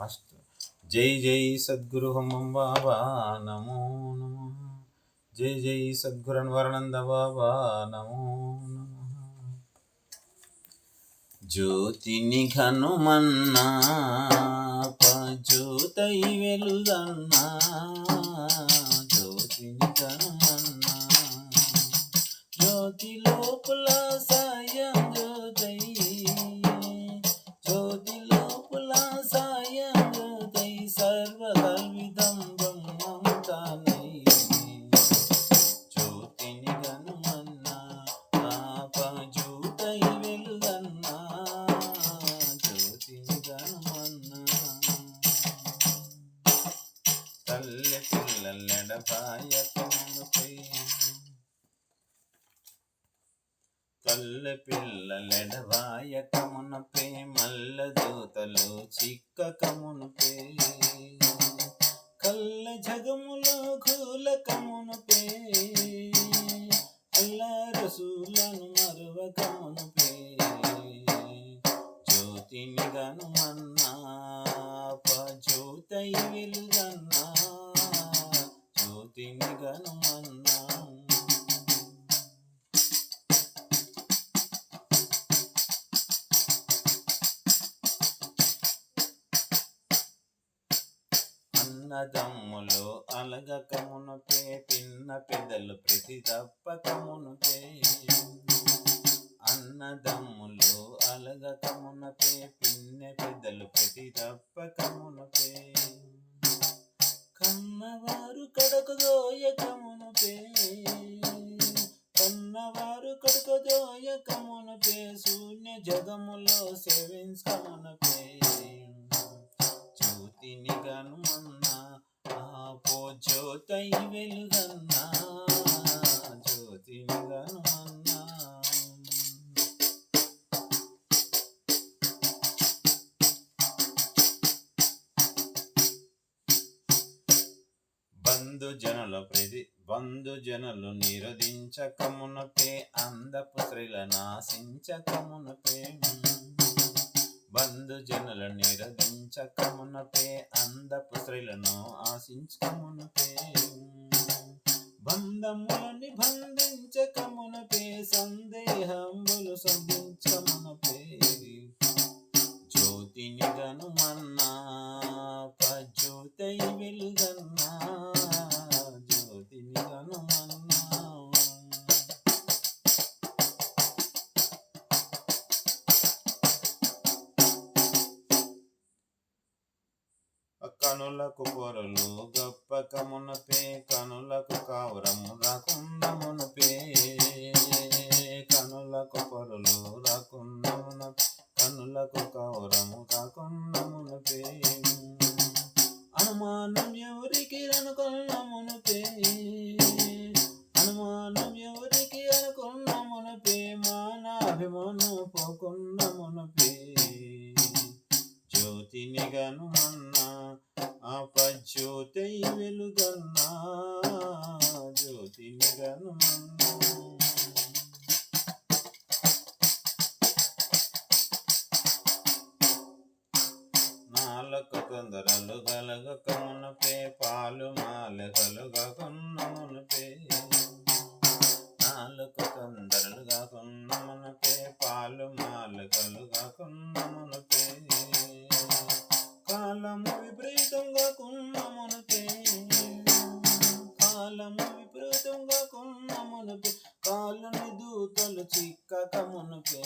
First. జై జై సద్గురు హం బాబా నమో నమ. జై జై సద్గురన్ వరణంద బాబా నమో నమ. జ్యోతిని ఘనుమన్నా జ్యోతై వెలుగన్నా జ్యోతిని ఘనుమన్నా జ్యోతి లోపల సాయం జ్యోతై జ్యోతి తల్లి పిల్లలెడవాయకమునుపై మల్ల దూతలు చిక్కకమునుపై కల్ల జగములో కూలకమునుపే అల్ల రసూలను మరువకమునుపే జ్యోతిని గనుమన్నా జ్యోతై వెలుగన్నా. జ్యోతిని గనుమన్నా అన్నదమ్ములు అలగకమునుపే పిన్న పెదలు ప్రతి తప్పకమునుపే అన్నదమ్ములు బంధు ప్రతి బంధు జనులు నిరోధించకమునపే అందపు స్త్రీల నాశించకమునపే బంధు జనుల నిరోధించకమునపే అందపు స్త్రీలను ఆశించకమునపే బంధములని బంధించకమునపే సందేహములు సంధించకమునపే వెలుగన్నా జ్యోతిని గనుమన్నా నాలుక తొందరలు గలగకమునపే పాలు మాల కలుగకున్నమునపే నాలుక తొందరలు కాకున్న మునపే పాలు మాల కలుగకున్నమునపే కాలము విపరీతంగా కున్నమునపే. కాలము విపరీతంగా కున్నమునపే కాలుని దూతలు చిక్కకమునపే.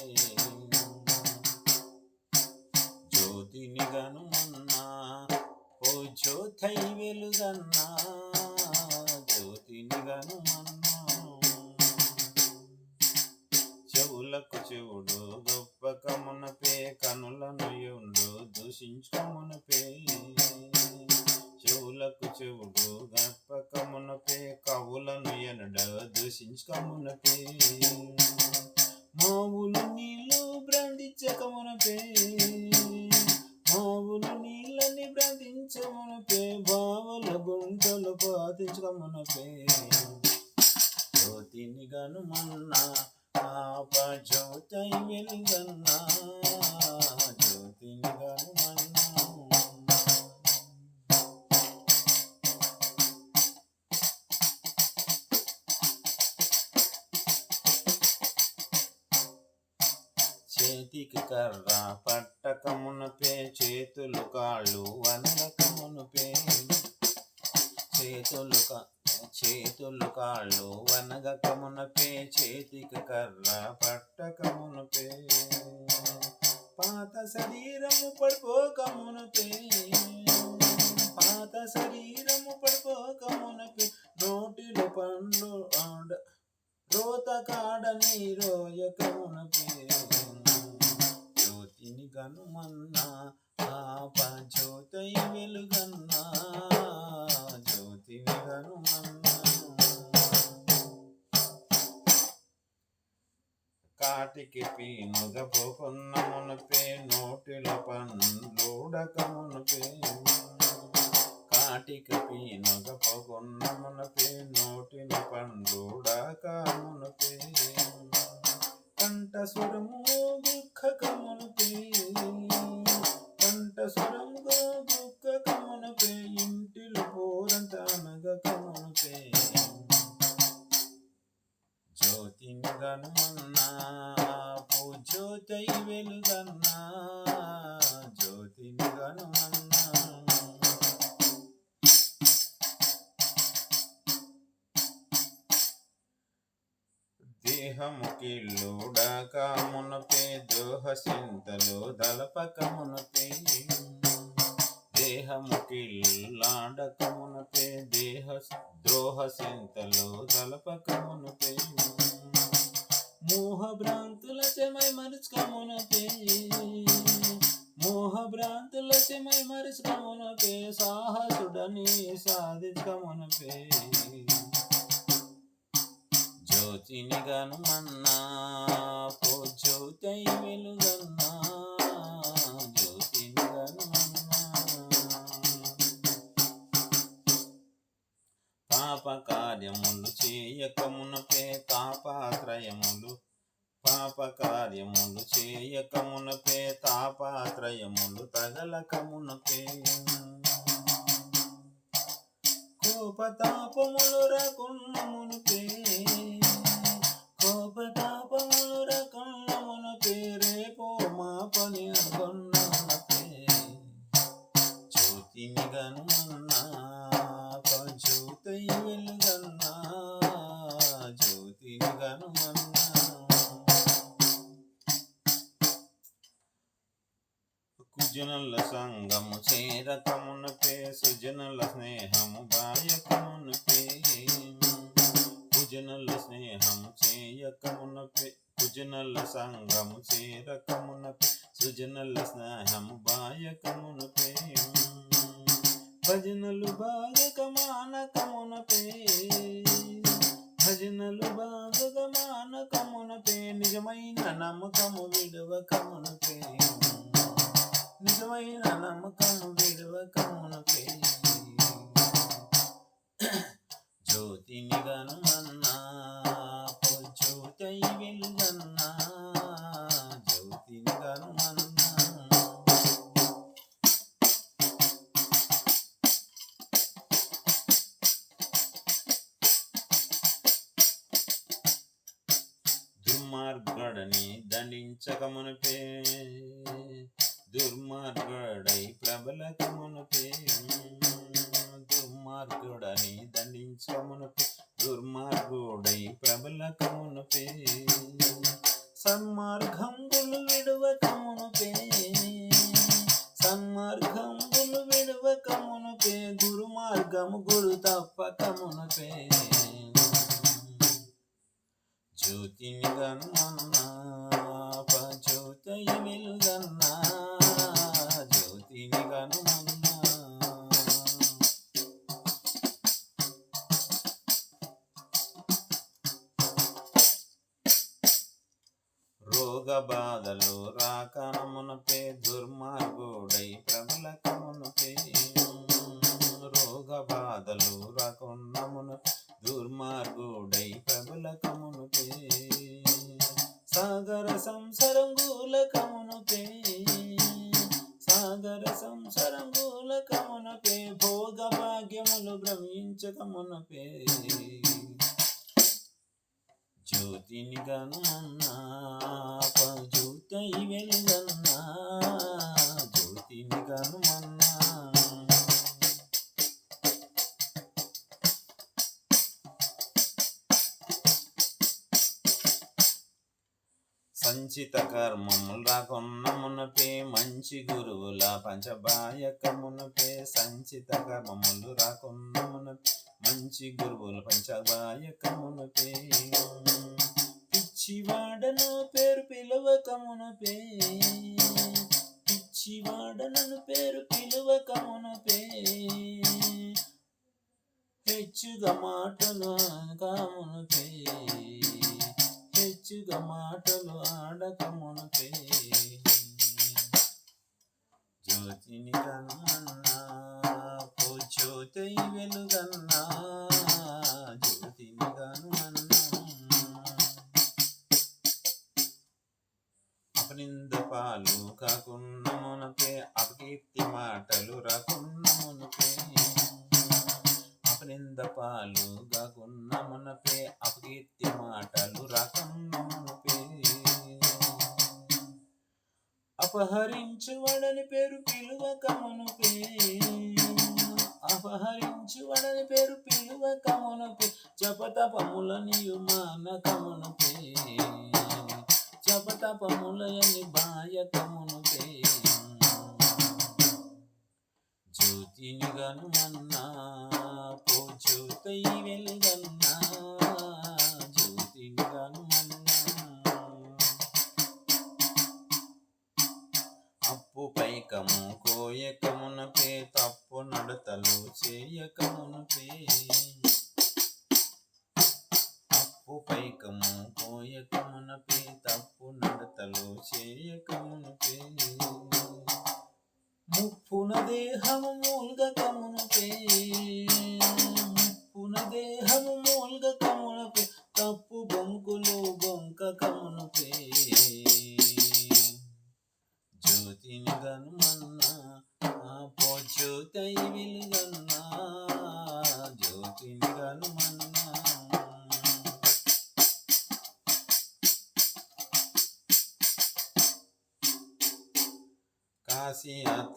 జ్యోతిని గనుమన్నా ఓ జ్యోతై వెలుగన్నా జ్యోతిని గనుమన్నా. చెవులకు చెవుడు గొప్ప కమునపే జ్యోతై వెలిగన్నా జ్యోతిని కనుమన్నా చేతికి కర్ర పట్ట కాళ్ళు వనగకమునపే చేతికి కర్ర పట్టకమునపే పాత శరీరము పడిపోకమునపే పాత శరీరము పడిపోకమునపే నోటిలో పండు ఆడ రోత కాడ నీరోయకమునపే జ్యోతిని కనుమన్నా ఆ జ్యోతై వెలుగన్నా. నాటికి పీనుగ పోకున్న మునపే నోటిలో పండ్లుడక మునపే. కాటికి పీనుగ పోకున్న మునపే నోటిలో పండ్లుడక మునపే. కంట స్వరము దుఃఖక మునపే. కంట స్వరము దోహ సింతలు దళపక మునపే దేహము కిల్లాడక మునపే దేహ ద్రోహ చింతలు దళపకమునపే మోహ భ్రాంతుల చెమై మరుచుకమునపే మోహ భ్రాంతుల చెమై మరుచుకమునపే సాహసుడని సాధించమునపే జ్యోతిని గనుమన్నా వెలుగన్నా జ్యోతిని గనుమన్నా పాప కార్యములు చేయకమునపే తాపాత్రయములు. పాప కార్యములు చేయకమునపే తాపాత్రయములు తగలకమునపే కోపతాపములు రకున్నమునపే సుజనుల స్నేహము బాయకమునపే కుజనుల స్నేహము చేయకమునపే కుజనుల సంగము చేరకమునపే సుజనుల స్నేహము బాయకమునపే భజనలు బాగక భజనలు బాగక నిజమైన నమ్మకము విడవకమునపే నిజమైన నమ్మకము విడవకమునపే జ్యోతిని గనుమన్నా పో వెలుగన్నా జ్యోతిని గనుమన్నా దుర్మార్గుడని దండించకమునపే. దుర్మార్గుడై ప్రబలకు ప్రబలకమునపే దుర్మార్గుడని దండించకమునపే దుర్మార్గుడై ప్రబలకు ప్రబలకమునపే. సన్మార్గంబులు విడువకమునపే. సన్మార్గంబులు విడువకమునపే. గురు మార్గము గురు తప్పక తప్పకమునపే. జ్యోతిని గన్నా జ్యోతై వెలుగన్నా జ్యోతిని రోగ బాధలు రాకనమునపే దుర్మార్గుడై ప్రబలకమునపే రోగ బాధలు రాకున్నమున దుర్మార్గుడై ప్రబలకమునపే సాగర సంసరం సంసరంగులకమునపే భాగ్యములు భ్రమించకమునపే జ్యోతిని గనుమన్నా జ్యోతై వెలుగన్నా జ్యోతిని కనుమన్నా సంచిత కర్మములు రాకున్న మునపే మంచి గురువుల పంచబాయకమునపే సంచిత కర్మములు రాకున్న మునపే మంచి గురువుల పంచబాయక మునపే పిచ్చివాడను పేరు పిలవకమునపే. పిచ్చివాడనను పేరు పిలవకమునపే. హెచ్చుగా మాటలు కామునపే హెచ్చుగా మాటలు ఆడకమునపే. జ్యోతిని కన్నా జ్యోతి వెలుగన్నా జ్యోతిని అపనింద పాలు కాకున్న మునపే అపకీర్తి మాటలు రాకున్న మునపే అపనింద పాలు కాకున్న మునపే అపకీర్తి మాటలు రాకున్న మునపే అపహరించువడని పేరు పిలువక మునుపే అపహరించువడని పేరు పిలువక మునుపే మాన నియుమానక మునుపే జపతపములయని బాయ మునుపే జ్యోతిని గనుమన్నా పో జ్యోతై వెలుగన్నా పైకము తప్పు నడతలు చేయకమునపే తప్పు పైకము కోయకమునపే తప్పు నడతలు చేయకమునపే ముప్పున దేహము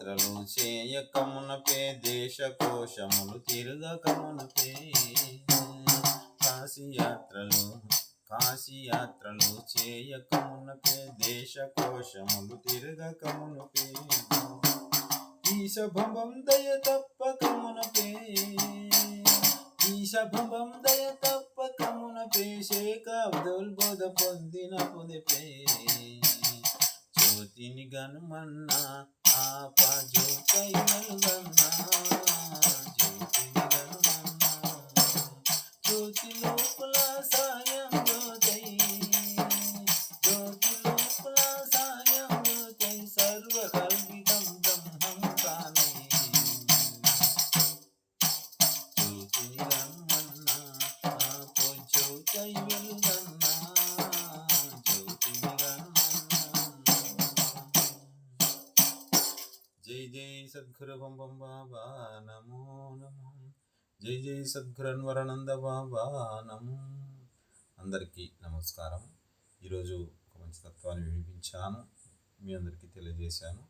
యాత్రలు చేయకమునపే దేశ కోశములు తిరగకమునపే కాశీ యాత్రలు కాశీ యాత్రలు చేయకమునపే దేశ కోశములు తిరగకమునపే ఈశభం దయ తప్పకమునపే. ఈశభం దయ తప్పకమునపే. శేఖ అబ్దుల్ బోధ పొందిన పొదిపే. జ్యోతిని గనుమన్నా జ్యోతి లోపల సాయం సద్గురు బాబా నమో. నమో జై జై సద్గురన్వరనంద బాబా నమో. అందరికీ నమస్కారం. ఈరోజు ఒక మంచి తత్వాన్ని వినిపించాను. మీ అందరికీ తెలియజేశాను.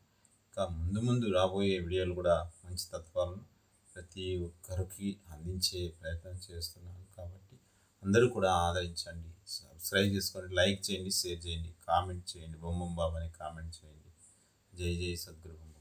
ఇంకా ముందు ముందు రాబోయే వీడియోలు కూడా మంచి తత్వాలను ప్రతి ఒక్కరికి అందించే ప్రయత్నం చేస్తున్నాను కాబట్టి అందరూ కూడా ఆదరించండి. సబ్స్క్రైబ్ చేసుకోండి లైక్ చేయండి షేర్ చేయండి కామెంట్ చేయండి బొమ్మం బాబాని కామెంట్ చేయండి. జై జై సద్గురు